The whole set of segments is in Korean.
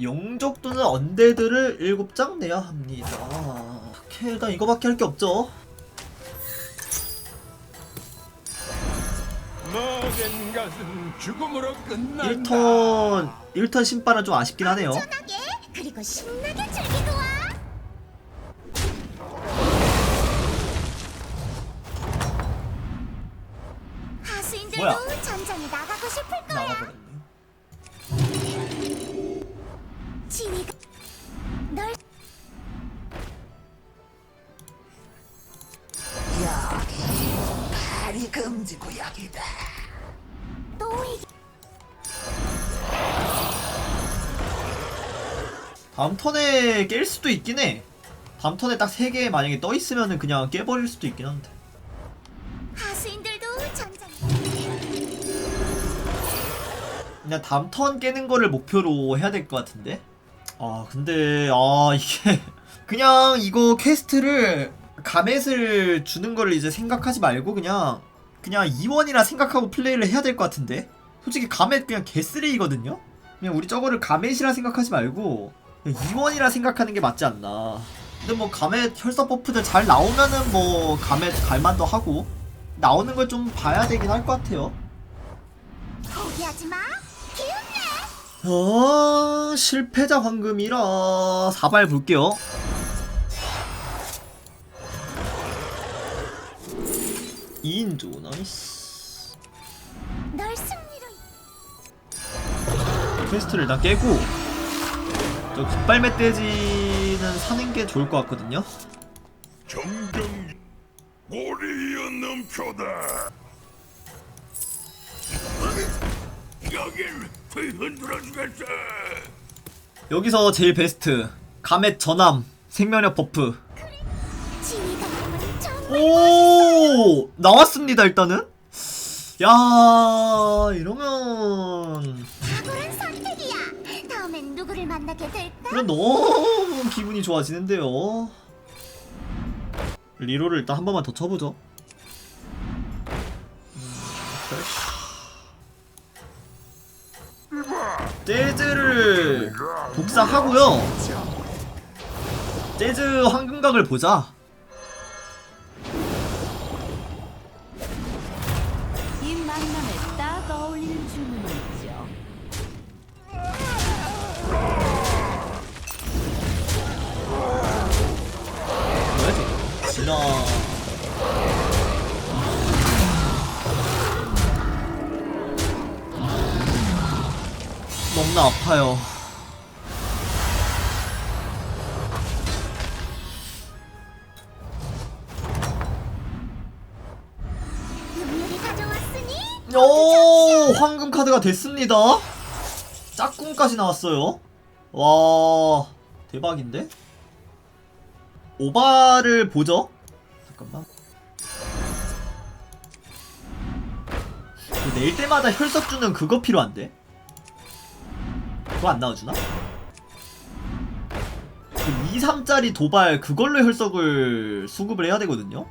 용족 또는 언데드를 7장 내야 합니다. 일단 이거밖에 할 게 없죠. 모든 것은 죽음으로 끝난다. 1턴 1턴 신발은 좀 아쉽긴 하네요. 편하게 그리고 신나게 즐기고 와. 하수인들도 뭐야? 전장에 나가고 싶을 거야. 나가버렸네. 지휘가 널 발이 금지 구역이다. 또 이게 다음 턴에 깰 수도 있긴 해. 다음 턴에 딱 3개 만약에 떠 있으면은 그냥 깨버릴 수도 있긴 한데. 하수인들도 그냥 다음 턴 깨는 거를 목표로 해야 될 것 같은데. 아 근데 아 이게 그냥 이거 퀘스트를 가met을 주는 거를 이제 생각하지 말고 그냥 그냥 이원이라 생각하고 플레이를 해야 될 것 같은데. 솔직히 가met 그냥 개쓰레기거든요. 그냥 우리 저거를 가met이라 생각하지 말고 이원이라 생각하는 게 맞지 않나. 근데 뭐 가met 혈서 버프들 잘 나오면은 뭐 가met 갈만도 하고 나오는 걸 좀 봐야 되긴 할 것 같아요. 포기하지 마. 어, 실패자 황금이라 사발 볼게요. 이인조 나이스. 퀘스트를 일단 깨고 저 깃발 멧돼지는 사는 게 좋을 것 같거든요. 정정 고리의 넘쳐다. 여길 흔들어 주겠어. 여기서 제일 베스트 가멧 전함 생명력 버프. 정말 오 나왔습니다 일단은. 야 이러면 탁월한 선택이야. 다음엔 누구를 만나게 될까? 그럼 너무 기분이 좋아지는데요. 리로를 일단 한 번만 더 쳐보죠. 재즈를 복사하고요. 재즈 황금각을 보자. 너무나 아파요. 오 황금 카드가 됐습니다. 짝꿍까지 나왔어요. 와 대박인데? 오바를 보죠. 잠깐만. 그 내일 때마다 혈석 주는 그거 필요한데? 그거 안 나와주나? 그 2, 3짜리 도발 그걸로 혈석을 수급을 해야 되거든요?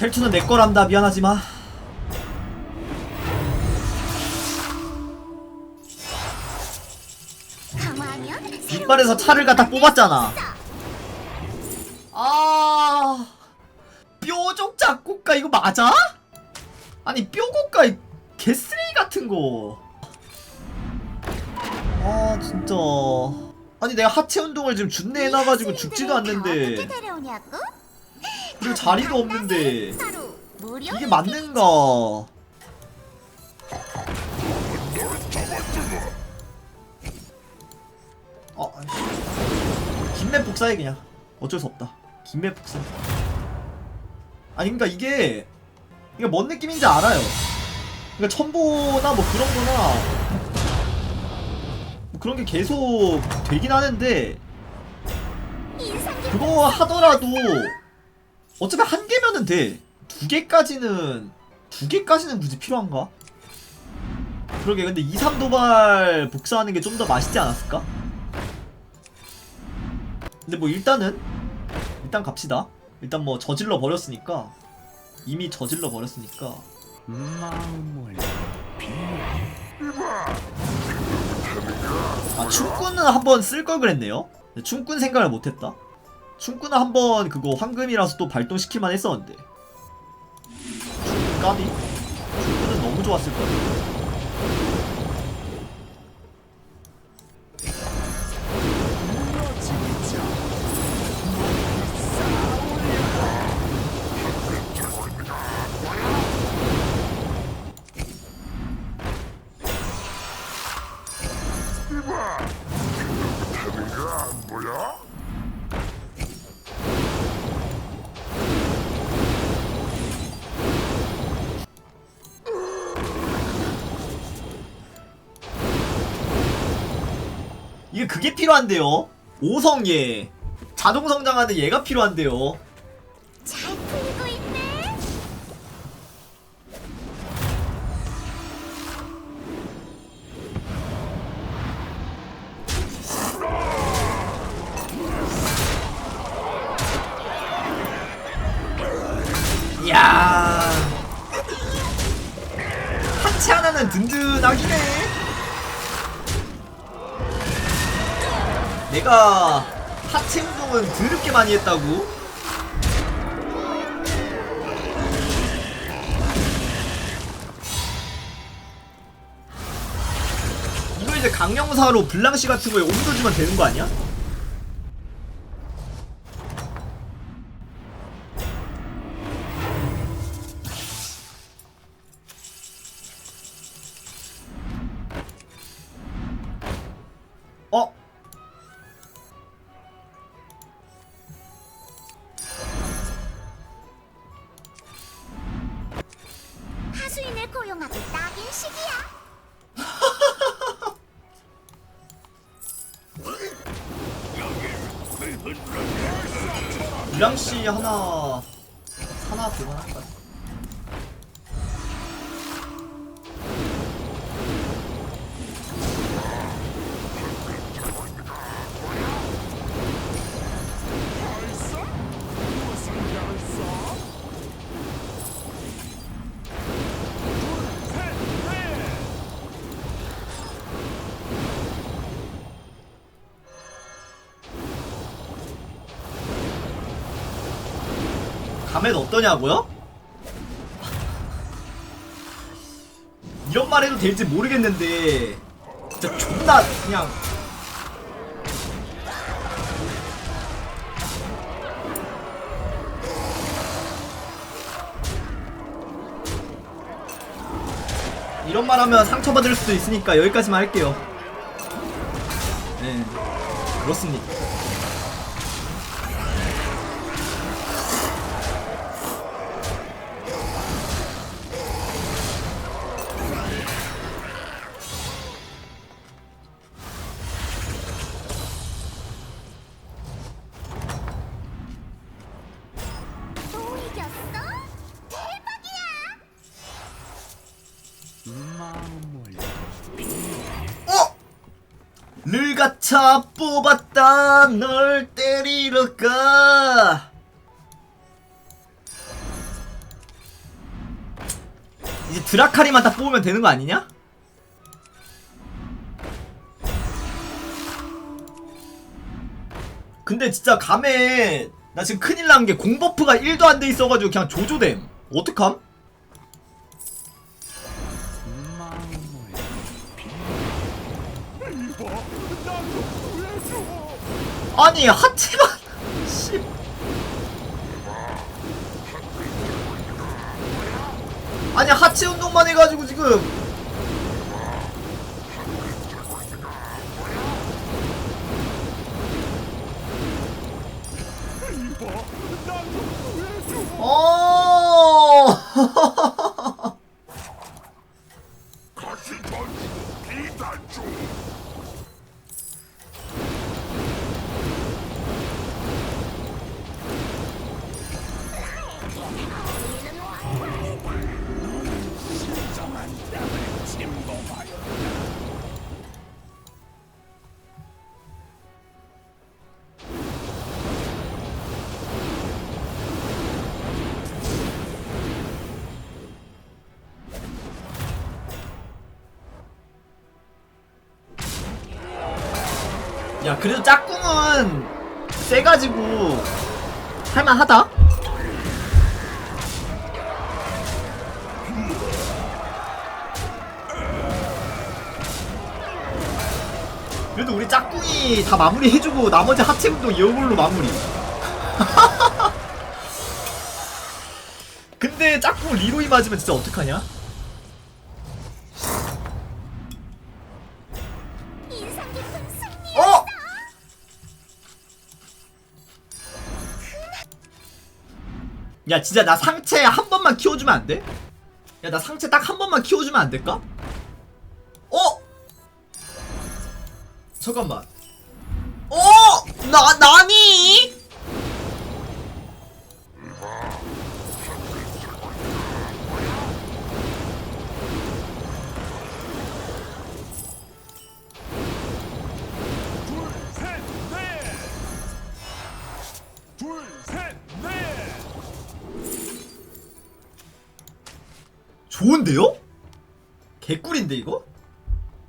켈투는 내 거란다. 강화하면 이빨에서 차를 갖다 뽑았잖아. 아 뾰족 작곡가 이거 맞아? 아니 뾰곡가 이 개쓰레기 같은 거. 아 진짜. 아니 내가 하체 운동을 지금 준내 해놔가지고 죽지도 않는데? 그리고 자리도 없는데 이게 맞는가? 아 아이씨. 김맵 복사해 그냥. 어쩔 수 없다. 김맵 복사. 아니 그니까 이게 이게 뭔 느낌인지 알아요. 그러니까 첨보나 뭐 그런 거나 뭐 그런 게 계속 되긴 하는데 그거 하더라도 어차피 한 개면은 돼. 두 개까지는 두 개까지는 굳이 필요한가? 그러게 근데 2, 3 도발 복사하는 게 좀 더 맛있지 않았을까? 근데 뭐 일단은 일단 갑시다. 일단 뭐 저질러 버렸으니까 이미 저질러 버렸으니까 마음을 아 춤꾼은 한번 쓸 걸 그랬네요. 춤꾼 생각을 못했다. 춤꾼은 한번 그거 황금이라서 또 발동시킬만 했었는데. 까비? 춤꾼은 너무 좋았을 거야. 이게 그게 필요한데요. 오성예. 자동 성장하는 얘가 필요한데요. 내가 하체 운동은 드럽게 많이 했다고? 이거 이제 강령사로 블랑시 같은 거에 옮겨주면 되는 거 아니야? 유랑씨 하나 하나 감액 어떠냐고요? 이런 말 해도 될지 모르겠는데 진짜 존나 그냥 이런 말 하면 상처받을 수도 있으니까 여기까지만 할게요 네 그렇습니다 어! 르가차 뽑았다 널 때리러 가 이제 드라카리만 딱 뽑으면 되는 거 아니냐? 근데 진짜 감에 나 지금 큰일 난 게 공버프가 1도 안 돼 있어가지고 그냥 조조됨 어떡함? 아니 하체만 씨. 아니 하체 운동만 해가지고 지금 야 그래도 짝꿍은 세가지고 할만하다 그래도 우리 짝꿍이 다 마무리 해주고 나머지 하체 운동 이걸로 마무리 근데 짝꿍 리로이 맞으면 진짜 어떡하냐? 야 진짜 나 상체 한 번만 키워주면 안 돼? 야 나 상체 딱 한 번만 키워주면 안 될까? 어? 잠깐만 어? 나 나니? 좋은데요? 개꿀인데 이거?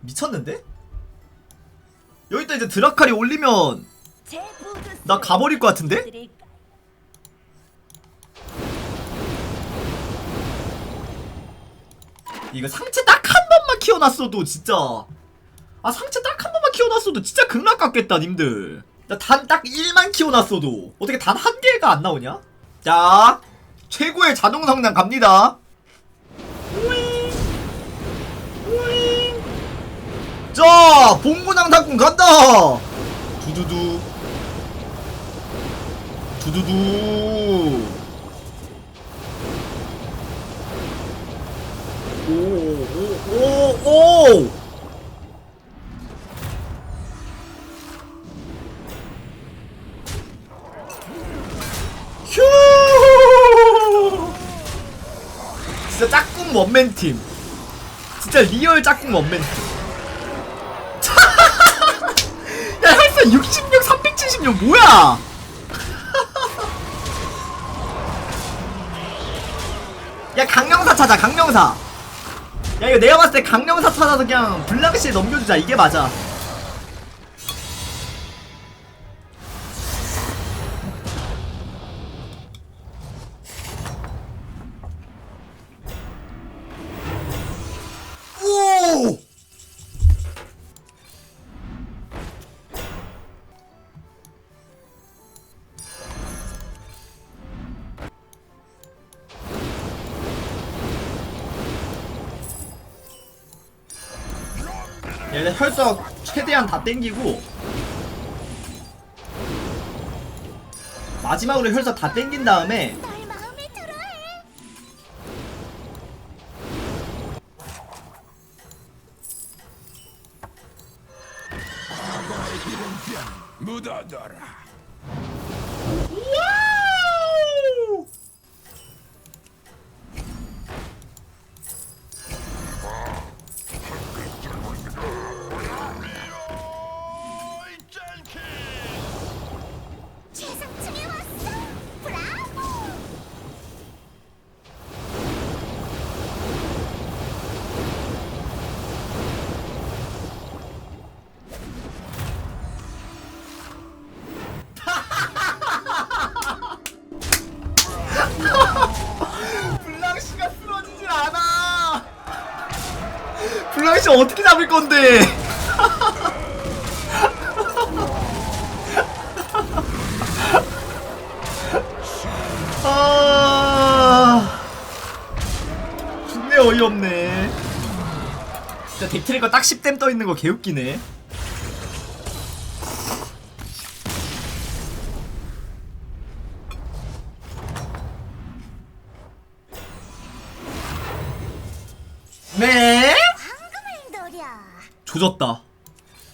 미쳤는데? 여기다 이제 드라칼이 올리면 나 가버릴 것 같은데? 이거 상체 딱 한 번만 키워놨어도 진짜 아 상체 딱 한 번만 키워놨어도 진짜 극락 같겠다 님들 단 딱 1만 키워놨어도 어떻게 단 한 개가 안 나오냐? 자 최고의 자동 성장 갑니다 자 봉구낭 닭군 간다. 두두두. 두두두. 오오오오. 휴! 진짜 짝꿍 원맨 팀. 진짜 리얼 짝꿍 원맨 팀 야, 헬스 66, 376 뭐야? 야, 강령사 찾아, 강령사. 야, 이거 내가 봤을 때 강령사 찾아서 그냥 블랑시에 넘겨주자. 이게 맞아. 얘네 혈석 최대한 다 땡기고 마지막으로 혈석 다 땡긴 다음에. 묻어둬라 건데. 아. 죽네 어이없네. 진짜 데트리거 딱 10댐 떠 있는 거 개웃기네. 네. 조졌다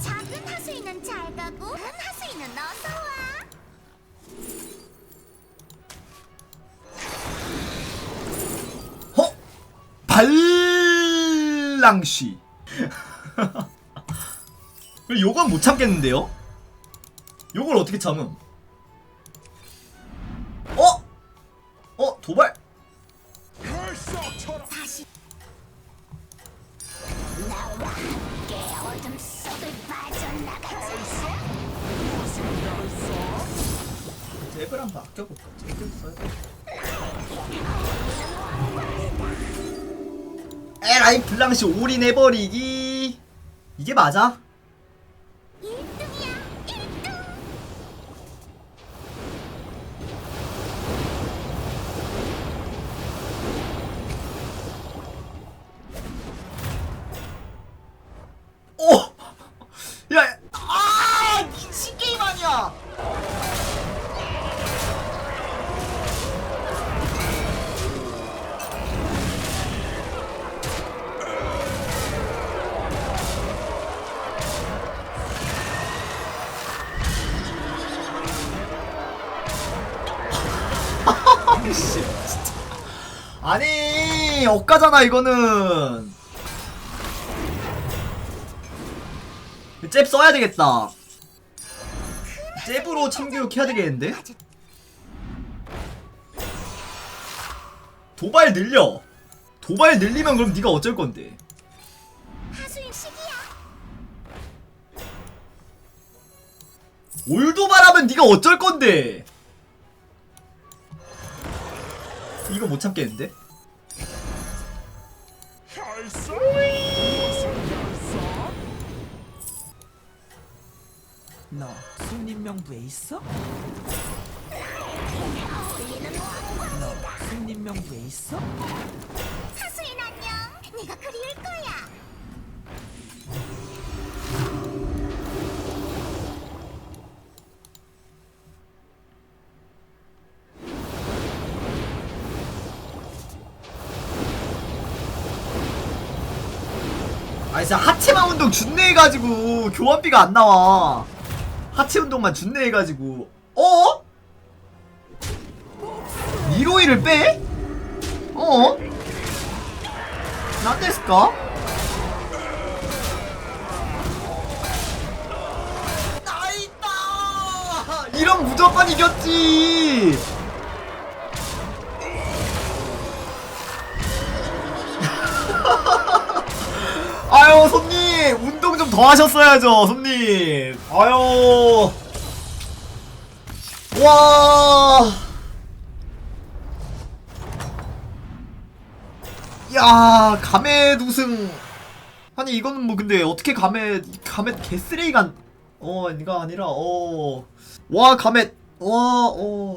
작은 하수인은 잘 가고 큰 하수인은 어서 와. 어? 발랑쉬 요건 못 참겠는데요? 요걸 어떻게 참음? 어? 어? 도발? 잽을 한번 아껴볼까? 돼. 에라이 블랑시 올인해버리기 이게 맞아? 아니, 엇가잖아, 이거는. 잽 써야 되겠다. 잽으로 참교육 해야 되겠는데? 도발 늘려. 도발 늘리면 그럼 네가 어쩔 건데? 올도발하면 네가 어쩔 건데? 이거 못 참겠는데? 너 손님 명부에 있어? 너 손님 명부에 있어? 진짜 하체만 운동 준내 해가지고 교환비가 안 나와 하체 운동만 준내 해가지고 어? 미로이를 빼? 어? 난데스까? 나있다 이런 무조건 이겼지 더 하셨어야죠 손님 아유 와. 야, 가멧 우승. 아니 이거는 뭐 근데 어떻게 가멧 가멧 개쓰레기가 어, 이가 아니라 어. 와, 가멧. 와, 어.